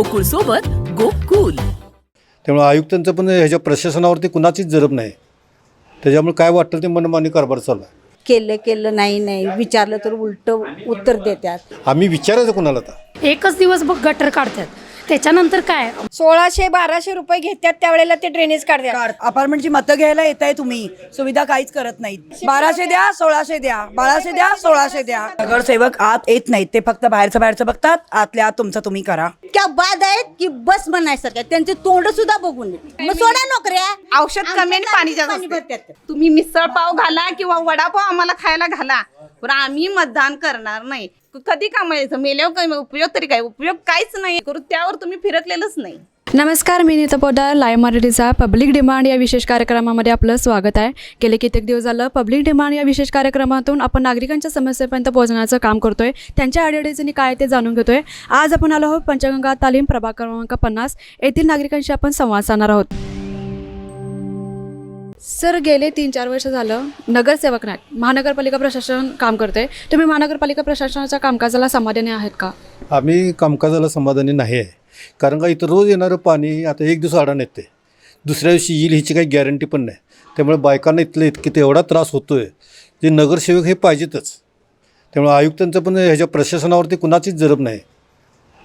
गोकुळ सोबत गोकुल. त्यामुळे आयुक्तांचं पण ह्याच्या प्रशासनावरती कुणाचीच जरब नाही. त्याच्यामुळे काय वाटतं ते मनमानी कारभार चालू आहे. केलं केलं नाही नाही. विचारलं तर उलट उत्तर देतात. आम्ही विचारायचं कुणाला आता? एकच दिवस बघ गटर काढतात. त्याच्यानंतर काय? सोळाशे बाराशे रुपये घेतात त्यावेळेला ते ड्रेनेज काढतात. अपार्टमेंटची मतं घ्यायला येत आहे तुम्ही. सुविधा काहीच करत नाहीत. बाराशे द्या सोळाशे द्या. बाराशे द्या सोळाशे द्या. नगरसेवक आत येत नाहीत. ते फक्त बाहेरचं बाहेरचं बघतात. आतल्या आत तुमचं तुम्ही करा. क्या बाद आहेत की बस म्हणायसारखं आहे. त्यांचे तोंड सुद्धा बघून. मग सोडा नोकऱ्या. औषध कमी आणि पाणी जास्त. तुम्ही मिसळ पाव घाला किंवा वडापाव आम्हाला खायला घाला. पण आम्ही मतदान करणार नाही. कधी कमायचं? मेल्यावर काय उपयोग तरी काय? उपयोग काहीच नाही. करू त्यावर तुम्ही फिरकलेलंच नाही. नमस्कार मी नीता पोदार लाईव्ह मराठीचा पब्लिक डिमांड या विशेष कार्यक्रमामध्ये आपलं स्वागत आहे. गेले कित्येक दिवस झालं पब्लिक डिमांड या विशेष कार्यक्रमातून आपण नागरिकांच्या समस्येपर्यंत पोहोचण्याचं काम करतोय. त्यांच्या अडीअडचणी काय ते जाणून घेतोय. आज आपण आलो आहोत पंचगंगा तालीम प्रभाग क्रमांक पन्नास. येथील नागरिकांशी आपण संवाद साधणार आहोत. सर गेले तीन चार वर्ष झालं नगरसेवक नाही. महानगरपालिका प्रशासन काम करते तुम्ही महानगरपालिका प्रशासनाच्या कामकाजाला समाधानी आहेत का? आम्ही कामकाजाला समाधानी नाही आहे. कारण का इथं रोज येणारं पाणी आता एक दिवस आडाण येते दुसऱ्या दिवशी येईल ह्याची काही गॅरंटी पण नाही. त्यामुळे बायकांना इथलं इतकी तेवढा त्रास होतो आहे जे नगरसेवक हे पाहिजेतच. त्यामुळे आयुक्तांचं पण ह्याच्या प्रशासनावरती कुणाचीच जरब नाही.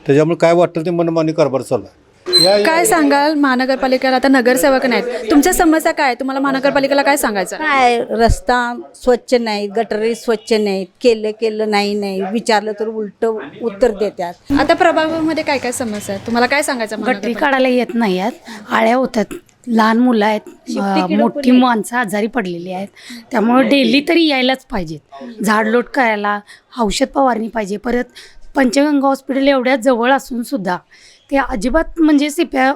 त्याच्यामुळे काय वाटतं ते मनमानी कारभार चालू आहे. काय सांगाल महानगरपालिकेला? आता नगरसेवक नाहीत. तुमच्या समस्या काय आहे? तुम्हाला महानगरपालिकेला काय सांगायचं? आहे? काय रस्ता स्वच्छ नाही गटरी स्वच्छ नाहीत केलं केलं नाही नाही. विचारलं तर उलट उत्तर देतात. आता प्रभागामध्ये काय काय समस्या आहेत? तुम्हाला काय सांगायचं गटरी महानगरपालिकेला? काढायला येत नाही आहेत. आळ्या होतात. लहान मुलं आहेत. अं, मोठी माणसं आजारी पडलेली आहेत. त्यामुळे डेली तरी यायलाच पाहिजेत. झाडलोट करायला औषध फवारणी पाहिजे. परत पंचगंगा हॉस्पिटल एवढ्या जवळ असून सुद्धा ते अजिबात म्हणजे सिप्या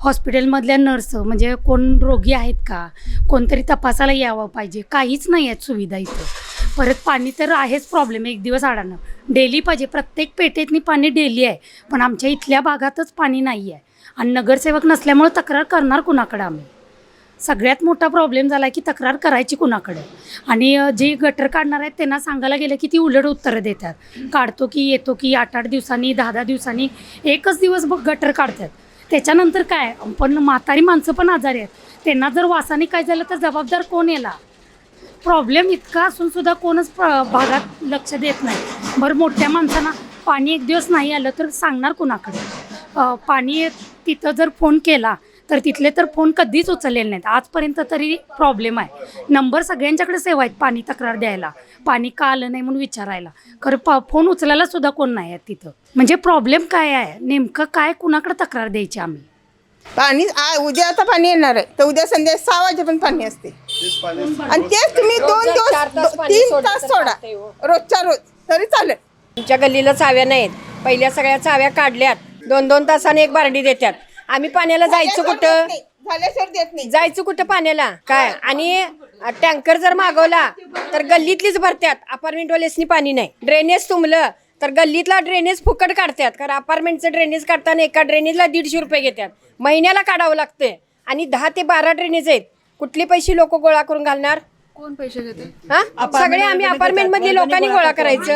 हॉस्पिटलमधल्या नर्स म्हणजे कोण रोगी आहेत का? कोणतरी तपासायला यावं पाहिजे. काहीच नाही आहेत सुविधा इथं. परत पाणी तर आहेच प्रॉब्लेम एक दिवस आडानं. डेली पाहिजे. प्रत्येक पेटेतनी पाणी डेली आहे. पण आमच्या इथल्या भागातच पाणी नाही आहे आणि नगरसेवक नसल्यामुळे तक्रार करणार कुणाकडं आम्ही? सगळ्यात मोठा प्रॉब्लेम झाला की तक्रार करायची कुणाकडे? आणि जे गटर काढणार आहेत त्यांना सांगायला गेलं की ती उलट उत्तरं देतात. काढतो की येतो की आठ आठ दिवसांनी दहा दहा दिवसांनी एकच दिवस बघ गटर काढतात. त्याच्यानंतर काय? पण म्हातारी माणसं पण आजारी आहेत. त्यांना जर वासाने काय झालं तर जबाबदार कोण याला? प्रॉब्लेम इतका असून सुद्धा कोणच भागात लक्ष देत नाही. बरं मोठ्या माणसांना पाणी एक दिवस नाही आलं तर सांगणार कुणाकडे? पाणी तिथं जर फोन केला तर तिथले तर फोन कधीच उचललेले नाहीत. आजपर्यंत तरी प्रॉब्लेम आहे. नंबर सगळ्यांच्याकडे सेव आहेत पाणी तक्रार द्यायला. पाणी का आलं नाही म्हणून विचारायला. खरं पा फोन उचलायला सुद्धा कोण नाही आहेत तिथं. म्हणजे प्रॉब्लेम काय आहे? नेमकं काय कुणाकडे तक्रार द्यायची आम्ही? पाणी आ- उद्या आता पाणी येणार आहे. तर उद्या संध्या सहा वाजेपर्यंत पाणी असते. आणि तेच तुम्ही दोन चार तास दिवस पाणी तीन तास सोडा. हो. रोजच्या रोज तरी चालेल. आमच्या गल्लीला चाव्या नाहीत. पहिल्या सगळ्या चाव्या काढल्यात. दोन दोन तासाने एक बारडी देतात. आम्ही पाण्याला जायचं कुठं? झाल्याशिवाय देत नाही. जायचं कुठं पाण्याला? काय? आणि टँकर जर मागवला तर गल्लीतलीच भरत्यात. अपार्टमेंटवालेसनी पाणी नाही. ड्रेनेज तुंबलं तर गल्लीतला ड्रेनेज फुकट काढतात कारण अपार्टमेंटचं ड्रेनेज काढताना एका ड्रेनेजला दीडशे रुपये घेतात महिन्याला काढावं लागतंय. आणि दहा ते बारा ड्रेनेज आहेत. कुठले पैसे लोक गोळा करून घालणार? कोण पैसे घेते? हा? सगळे आम्ही अपार्टमेंट मधले लोकांनी गोळा करायचं.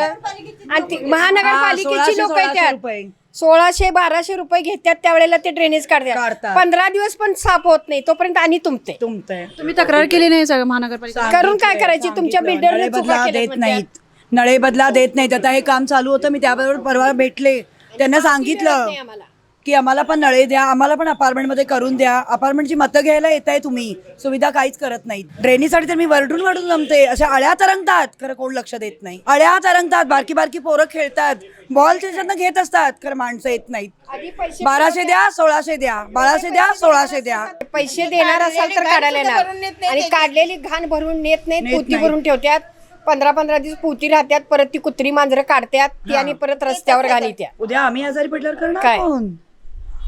आणि महानगरपालिकेची लोक रुपये. सोळाशे बाराशे रुपये घेतात त्यावेळेला ते ड्रेनेज काढतात. काढतात. पंधरा दिवस पण साफ होत नाही तोपर्यंत आणि तुमते तुमचं तुम्ही तक्रार केली नाही सगळं महानगरपालिका करून काय करायची? तुमच्या नळे बिल्डरने बदला केल्यात देत म्हणतात. नाहीत. नळे बदला देत नाहीत. आता हे काम चालू होतं मी त्याबरोबर परवा भेटले. त्यांना सांगितलं. नाही आम्हाला. की आम्हाला पण नळे द्या आम्हाला पण अपार्टमेंटमध्ये करून द्या. अपार्टमेंटची मतं घ्यायला येत आहे तुम्ही. सुविधा काहीच करत नाहीत. ड्रेनीसाठी तर मी वरडून वरडून जमते अशा अळ्या तरंगतात. खरं कोण लक्ष देत नाही. अळ्या तरंगतात. बारकी बारकी पोरं खेळतात. बॉल त्याच्यातनं घेत असतात. खरं माणसं येत नाहीत. आधी पैसे बाराशे द्या सोळाशे द्या. बाराशे द्या सोळाशे द्या. पैसे देणार असाल तर काढायला येणार. आणि काढलेली घाण भरून नेत नाहीत. नेत पोती. भरून ठेवतात पंधरा पंधरा दिवस पोती राहतात परत ती कुत्री मांजरं काढतात ती आणि परत रस्त्यावर घाण येत्या. उद्या आम्ही आजारी पडल्यावर करणार काय?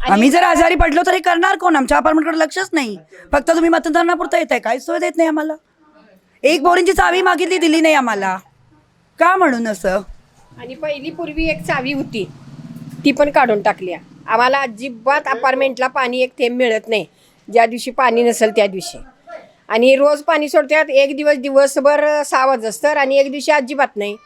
आम्ही जर आजारी पडलो तरी करणार कोण? आमच्या अपार्टमेंटकडे लक्षच नाही. फक्त तुम्ही मतदानापुरता येत आहे काहीच सोय देत नाही आम्हाला. एक बोरींची चावी मागितली दिली नाही आम्हाला. का म्हणून असं? आणि पहिली पूर्वी एक चावी होती. ती पण काढून टाकली. आम्हाला अजिबात अपार्टमेंटला पाणी एक थेंब मिळत नाही. ज्या दिवशी पाणी नसेल त्या दिवशी. आणि रोज पाणी सोडतात. एक दिवस दिवसभर सहा वाजस्तर आणि एक दिवशी अजिबात नाही.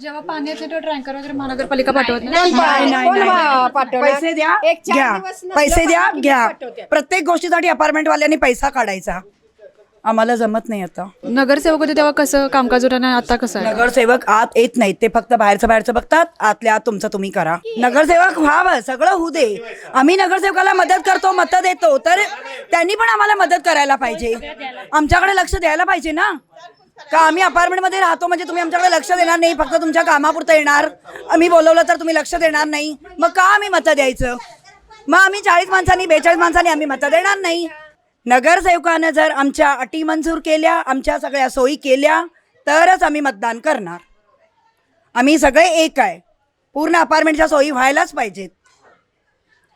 जेव्हा पाणी येते तेव्हा टँकर वगैरे महानगरपालिका पाठवत नाही? नाही, नाही, कोण नाही, वा- नाही. पाठवणार? पैसे द्या एक चार घ्या. दिवस नसलं पैसे द्या पाणी घ्या. प्रत्येक गोष्टीसाठी अपार्टमेंट वाल्यांनी पैसा काढायचा. आम्हाला जमत नाही आता. नगरसेवक होते तेव्हा कसं कामकाज होतं आणि आता कसं आहे? नगरसेवक आत येत नाहीत. ते फक्त बाहेरचं बाहेरचं बघतात. आतल्या आत तुमचं तुम्ही करा. नगरसेवक व्हावं सगळं होऊ दे. आम्ही नगरसेवकाला मदत करतो मतं देतो. तर त्यांनी पण आम्हाला मदत करायला पाहिजे. आमच्याकडे लक्ष द्यायला पाहिजे ना. का आम्ही अपार्टमेंटमध्ये राहतो म्हणजे तुम्ही आमच्याकडे लक्ष देणार नाही फक्त तुमच्या कामापुरतं येणार. आम्ही बोलवलं तर तुम्ही लक्ष देणार नाही. मग का आम्ही मतं द्यायचं? मग आम्ही चाळीस माणसांनी बेचाळीस माणसांनी आम्ही मतं देणार नाही. नगरसेवकानं जर आमच्या अटी मंजूर केल्या आमच्या सगळ्या सोयी केल्या तरच आम्ही मतदान करणार. आम्ही सगळे एक आहे. पूर्ण अपार्टमेंटच्या सोयी व्हायलाच पाहिजेत.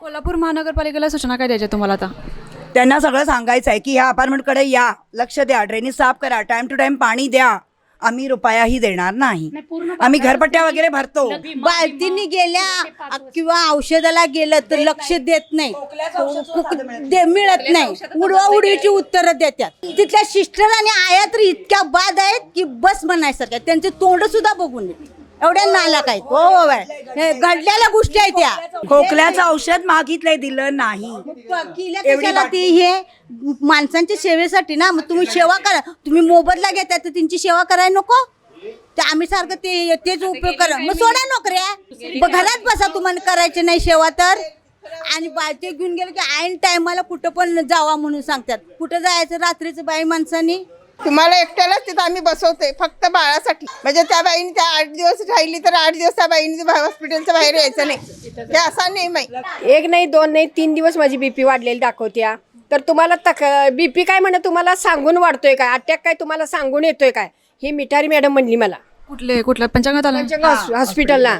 कोल्हापूर महानगरपालिकेला सूचना काय द्यायच्या तुम्हाला आता? त्यांना सगळं सांगायचं आहे की ह्या अपार्टमेंटकडे या. लक्ष द्या. ड्रेनेज साफ करा. टाइम टू टाइम पाणी द्या. आम्ही रुपयाही देणार नाही. आम्ही घरपट्ट्या वगैरे भरतो. बालदीनी गेल्या. किंवा औषधाला गेलं तर लक्ष देत नाही. मिळत नाही. उडवा उडवीची उत्तरं देतात तिथल्या सिस्टर आणि आया तर इतक्या बाद आहेत की बस म्हणायसारख्या त्यांचे तोंड सुद्धा बघून नये. एवढ्या नालाक आहेत. हो हो बाय. हे घडलेल्या गोष्टी आहेत त्या. खोकल्याचं औषध मागितलंय दिलं नाही. केल्या कशाला ती हे माणसांच्या सेवेसाठी ना मग तुम्ही सेवा करा. तुम्ही मोबदला घेता तर त्यांची सेवा करायला नको. ते आम्ही सारखं ते तेच उपयोग करा. मग सोडा नोकऱ्या. ब- घरात बसा तुम्हाला करायचे नाही सेवा तर. आणि बायचे घेऊन गेले की ऐन टायमाला कुठं पण जावा म्हणून सांगतात. कुठं जायचं? रात्रीचं बाई माणसानी. तुम्हाला एकट्यालाच तिथं आम्ही बसवतोय फक्त बाळासाठी. म्हणजे त्या बाईने त्या आठ दिवस राहिली तर आठ दिवस त्या बाईने हॉस्पिटलच्या बाहेर यायचं नाही. हे असा नेम आहे. एक नाही दोन नाही तीन दिवस माझी बीपी वाढलेली दाखवत्या. तर तुम्हाला तक बीपी काय म्हणे तुम्हाला सांगून वाढतोय काय? अटॅक काय तुम्हाला सांगून येतोय काय? ही मिठारी मॅडम म्हणली मला. कुठले कुठल्या? पंचांगात आला? पंचगंगा हॉस- हॉस्पिटलला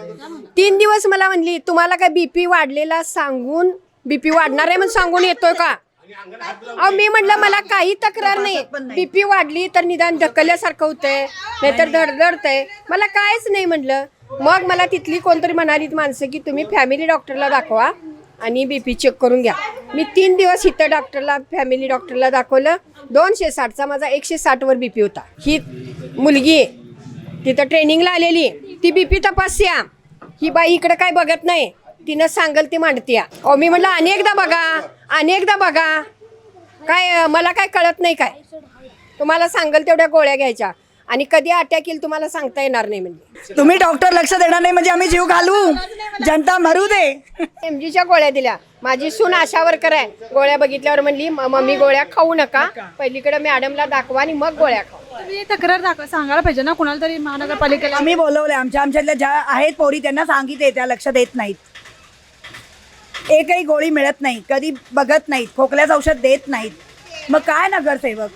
तीन दिवस मला म्हणली तुम्हाला काय बीपी वाढलेला सांगून बीपी वाढणार आहे म्हणून सांगून येतोय का? अहो मी म्हटलं मला काही तक्रार नाही. बीपी वाढली तर निदान ढकलल्यासारखं होतंय नाहीतर धडधडतंय मला कायच नाही म्हटलं मग मला तिथली कोणतरी म्हणाली माणसं की तुम्ही फॅमिली डॉक्टरला दाखवा आणि बीपी चेक करून घ्या. मी तीन दिवस इथं डॉक्टरला फॅमिली डॉक्टरला दाखवलं. दोनशे साठचा माझा एकशे साठवर बीपी होता. ही मुलगी तिथं ट्रेनिंगला आलेली ती बीपी तपासया ही बाई इकडं काय बघत नाही. तिनं सांगल ती मांडते अहो मी म्हटलं अनेकदा बघा. अनेकदा बघा. काय मला काय कळत नाही काय. तुम्हाला सांगल तेवढ्या गोळ्या घ्यायच्या. आणि कधी अटॅक येईल तुम्हाला सांगता येणार नाही म्हणजे. तुम्ही डॉक्टर लक्ष देणार नाही म्हणजे आम्ही जीव घालू. जनता मरू दे. एमजीच्या गोळ्या दिल्या. माझी सून आशा वर्कर आहे. गोळ्या बघितल्यावर म्हणली "म- मम्मी गोळ्या खाऊ नका. पहिलीकडे मॅडमला दाखवा आणि मग गोळ्या खाऊ. तुम्ही तक्रार दाखवा सांगायला पाहिजे ना कुणाला तरी महानगरपालिकेला. आम्ही बोलवले आमच्या आमच्यातल्या ज्या आहेत पोरी त्यांना सांगितले त्या लक्ष देत नाहीत. एकही गोळी मिळत नाही कधी बघत नाहीत खोकल्याचं औषध देत नाहीत. मग काय नगरसेवक?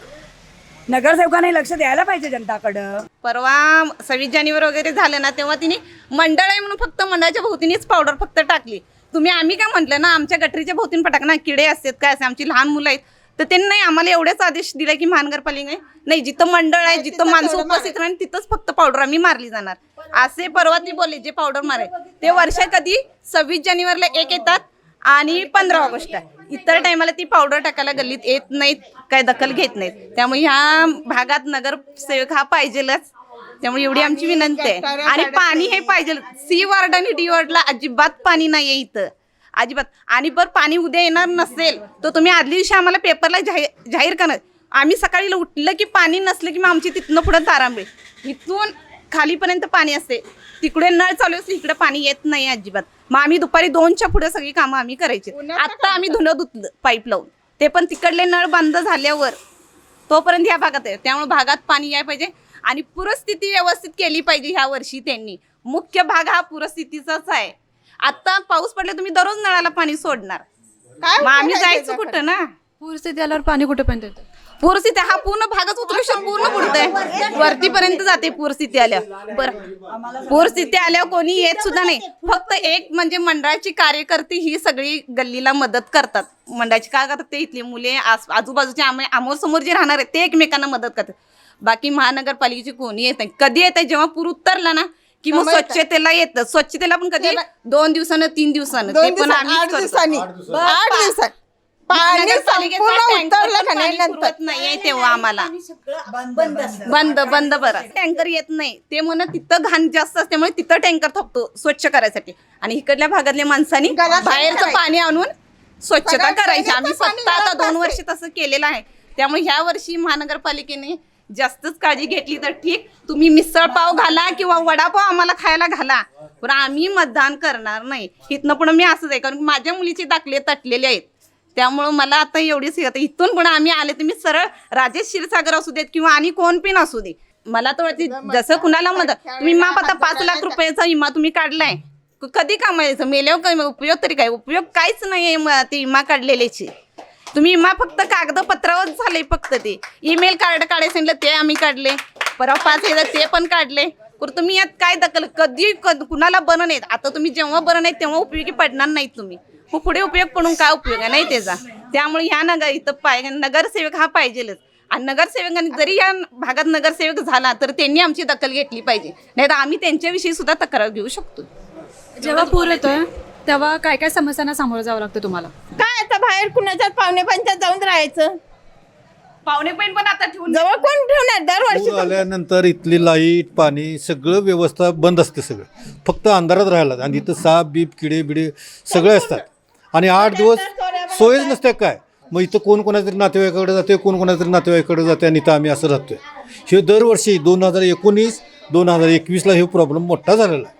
नगरसेवकाने लक्ष द्यायला पाहिजे जनताकडं. परवा सव्वीस जानेवारी वगैरे झालं ना तेव्हा तिने मंडळ आहे म्हणून फक्त मंडळाच्या भोवतीनेच पावडर फक्त टाकली. तुम्ही आम्ही काय म्हटलं ना आमच्या गटरीच्या भोवतीने पटाक ना किडे असतात काय असते आमची लहान मुलं आहेत तर त्यांनी नाही आम्हाला एवढेच आदेश दिले की महानगरपालिका नाही जिथं मंडळ आहे जिथं माणसं उपस्थित राहील तिथंच फक्त पावडर आम्ही मारली जाणार. असे परवा ती बोलले जे पावडर मारे ते वर्ष कधी सव्वीस जानेवारीला एक येतात आणि पंधरा ऑगस्ट आहे. इतर टायमाला ती पावडर टाकायला गल्लीत येत नाहीत काय दखल घेत नाहीत. त्यामुळे ह्या भागात नगरसेवक हा पाहिजेलच. त्यामुळे एवढी आमची विनंती आहे. आणि पाणी हे पाहिजे सी वार्ड आणि डी वार्डला अजिबात पाणी नाही आहे इथं. अजिबात. आणि बरं पाणी उद्या येणार नसेल तर तुम्ही आदल्या दिवशी आम्हाला पेपरला जाहीर जाहीर करणार आम्ही सकाळी उठलं की पाणी नसलं की मग आमची तिथनं पुढं तारांबे इथून खालीपर्यंत पाणी असते. तिकडे नळ चालू असले इकडे पाणी येत नाही अजिबात. मग आम्ही दुपारी दोनच्या पुढे सगळी कामं आम्ही करायची. आता आम्ही धुणं धुतलं पाईप लावून. ते पण तिकडले नळ बंद झाल्यावर तोपर्यंत ह्या भागात आहे. त्यामुळे भागात पाणी यायला पाहिजे आणि पूरस्थिती व्यवस्थित केली पाहिजे ह्या वर्षी त्यांनी. मुख्य भाग हा पूरस्थितीचाच आहे. आता पाऊस पडला तुम्ही दररोज नळाला पाणी सोडणार. काय मग आम्ही जायचं कुठं ना? पूरस्थिती आल्यावर पाणी कुठेपर्यंत येतं? पूरस्थिती हा पूर्ण भागच उतरू पूर्ण बुडतंय. वरतीपर्यंत जाते पूरस्थिती आल्या बरं. पूरस्थिती आल्यावर कोणी येत सुद्धा नाही. फक्त एक म्हणजे मंडळाची कार्यकर्ते ही सगळी गल्लीला मदत करतात. मंडळाची काय करतात ते इथली मुले आस आजूबाजूचे आम आमोर समोर जे राहणार आहेत ते एकमेकांना मदत करतात. बाकी महानगरपालिकेची कोणी येत नाही. कधी येत जेव्हा पूर उतरला ना की मग स्वच्छतेला येतं. स्वच्छतेला पण कधी? दोन दिवसानं तीन दिवसानं. ते पण आठ. दिवसांनी. पाणी संपूर्ण टँकर उतरलं पण का नाही पाणी नंतर? नाहीये तेव्हा आम्हाला. बंद बंद बरं. टँकर येत नाही. ते म्हणत तिथं घाण जास्त असल्यामुळे तिथं टँकर थपतो स्वच्छ करायसाठी. आणि इकडल्या भागातल्या माणसांनी बाहेरचं पाणी आणून स्वच्छता करायची? आम्ही पाणी स्वतः आता घरात दोन असते. वर्ष तसं केलेलं आहे. त्यामुळे ह्या वर्षी महानगरपालिकेने जास्तच काळजी घेतली तर ठीक. तुम्ही मिसळ पाव घाला किंवा वडापाव आम्हाला खायला घाला. पण आम्ही मतदान करणार नाही. इथनं पुढे मी असंच आहे कारण माझ्या मुलीचे दाखले तटलेले आहेत. त्यामुळं मला आता एवढीच आता इथून पुढे आम्ही आले तर मी सरळ राजेश क्षीरसागर असू देत किंवा आणि कोण पण असू दे. मला तर वाटते जसं कुणाला मदत तुम्ही माप आता पाच लाख रुपयाचा विमा तुम्ही काढलाय. कधी कमायचं? मेल्यावर काय उपयोग तरी काय? उपयोग काहीच नाही आहे ते विमा काढलेल्याची. तुम्ही विमा फक्त कागदपत्रावर झाले फक्त ते. ईमेल कार्ड सांगितलं ते आम्ही काढले. परवा पाच हजार ते पण काढले. तुम्ही यात काय दखल? कधी कध- कुणाला बरं नाहीत. आता तुम्ही जेव्हा बरं नाहीत तेव्हा उपयोगी पडणार नाहीत तुम्ही. मग पुढे उपयोग पडून काय उपयोग आहे? नाही त्याचा त्यामुळे ह्या नगर इथं पाय नगरसेवक हा पाहिजेलच. आणि नगरसेवकांनी जरी या भागात नगरसेवक झाला तर त्यांनी आमची दखल घेतली पाहिजे. नाही तर आम्ही त्यांच्याविषयी सुद्धा तक्रार घेऊ शकतो. जेव्हा पूर येतोय तेव्हा काय काय समस्यांना सामोरं जावं लागतं तुम्हाला? काय आता बाहेर कुणाच्यात पाहुणे पंचायत जाऊन राहायचं? पाहुणे पण पण आता ठेवून जवळ कोण ठेवणार? दरवर्षी आल्यानंतर इथली लाइट पाणी सगळं व्यवस्था बंद असते सगळं. फक्त अंधारात राहायला आणि इथं साप बीप किडे बिडे सगळे असतात. आणि आठ दिवस सोयच नसते काय? मग इथं कोण कोणाच्या तरी नातेवाईकाकडे जाते कोण कोणाच्या तरी नातेवाईकाकडे जाते आणि इथं आम्ही असं राहतोय. हे दरवर्षी दोन हजार एकोणीस दोन हजार एकवीसला हे प्रॉब्लेम मोठा झालेला आहे.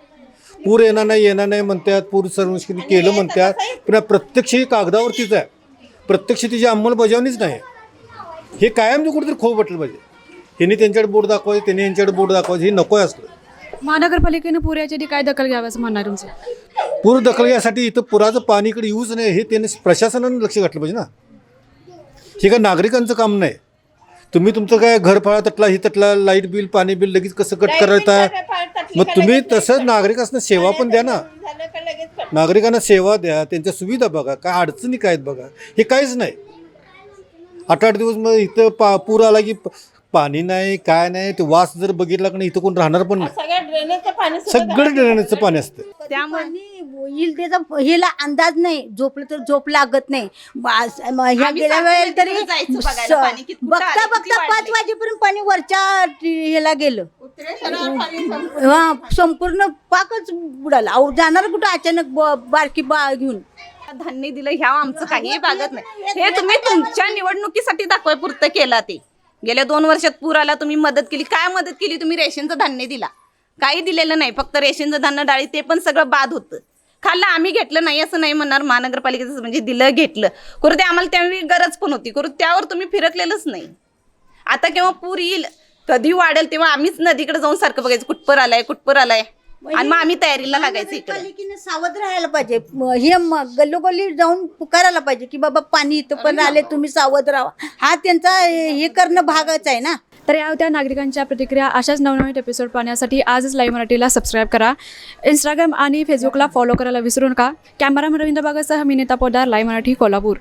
पूर येणार नाही येणार नाही म्हणतात पूर सर्वेक्षण केलं म्हणतात पण प्रत्यक्ष ही कागदावरतीच आहे. प्रत्यक्ष तिची अंमलबजावणीच नाही हे कायमचं कुठेतरी खोब वाटलं पाहिजे. ह्यांनी त्यांच्याकडे बोर्ड दाखवायचे त्यांनी यांच्याकडे बोर्ड दाखवायचे हे नको आहे असलं. महानगरपालिकेने पूर याची काय दखल घ्यावी असं म्हणणार तुमचं. पूर दखल घ्यासाठी इथं पुराचं पाणी इकडे येऊच नाही हे त्यांनी प्रशासनाने लक्ष घातलं पाहिजे ना. हे काय नागरिकांचं काम नाही. तुम्ही तुमचं काय घर फळा तटला ही तटला लाइट बिल पाणी बिल लगेच कसं कट करायचं मग तुम्ही तसंच नागरिकांना सेवा पण द्या ना. नागरिकांना सेवा द्या त्यांच्या सुविधा बघा काय अडचणी काय आहेत बघा हे काहीच नाही. आठ आठ दिवस मग इथं पा पूर आला की पाणी नाही काय नाही ते वास जर बघितला की नाही इथं कोण राहणार पण नाही. सगळ्या ड्रेनेजचं पाणी सगळं ड्रेनेजचं पाणी असतं. त्यामुळे पाणी येईल त्याचा हेला अंदाज नाही. झोपलं तर झोप लागत नाही. बास- म- ह्या आम्ही गेल्या वेळेला तरी तिकडे जायचं बघायला. स- पाणी किती बघता आलं, किती बघता पाच वाढलंय. वाजेपर्यंत पाणी वरच्या टी- ह्याला गेलं. हा संपूर्ण पाकच बुडाला. अहो जाणार कुठं अचानक ब- बारकी बा घेऊन? धान्य दिलं ह्या आमचं काही बागत नाही. हे तुम्ही तुमच्या निवडणुकीसाठी दाखवाय पुरतं केला ते. गेल्या दोन वर्षात पूर आला तुम्ही मदत केली. काय मदत केली? तुम्ही रेशनचं धान्य दिला. काही दिलेलं नाही फक्त रेशनचं धान्य डाळी ते पण सगळं बाद होतं. खाल्लं आम्ही घेतलं नाही असं नाही म्हणणार. महानगरपालिकेचं म्हणजे दिलं घेतलं. करू ते आम्हाला त्यावेळी गरज पण होती. करू त्यावर तुम्ही फिरकलेलंच नाही. आता केव्हा पूर येईल कधी वाढेल तेव्हा आम्हीच नदीकडे जाऊन सारखं बघायचं. कुठपर आलाय कुठपर आलाय? आणि मग आम्ही तयारीला लागायचं इकडे. पालिकेने सावध राहायला पाहिजे. म- हे म- गल्लोगल्ली जाऊन पुकारायला पाहिजे की बाबा पाणी इथं पण आले तुम्ही सावध राहा. हा त्यांचा हे करणं भागच आहे ना. तर या होत्या नागरिकांच्या प्रतिक्रिया. अशाच नवनवीन एपिसोड पाहण्यासाठी आजच लाईव्ह मराठीला सबस्क्राईब करा. इंस्टाग्राम आणि फेसबुकला फॉलो करायला विसरू नका. कॅमेरामॅन रवींद्र बागासह मी नीता पोदार लाईव्ह मराठी कोल्हापूर.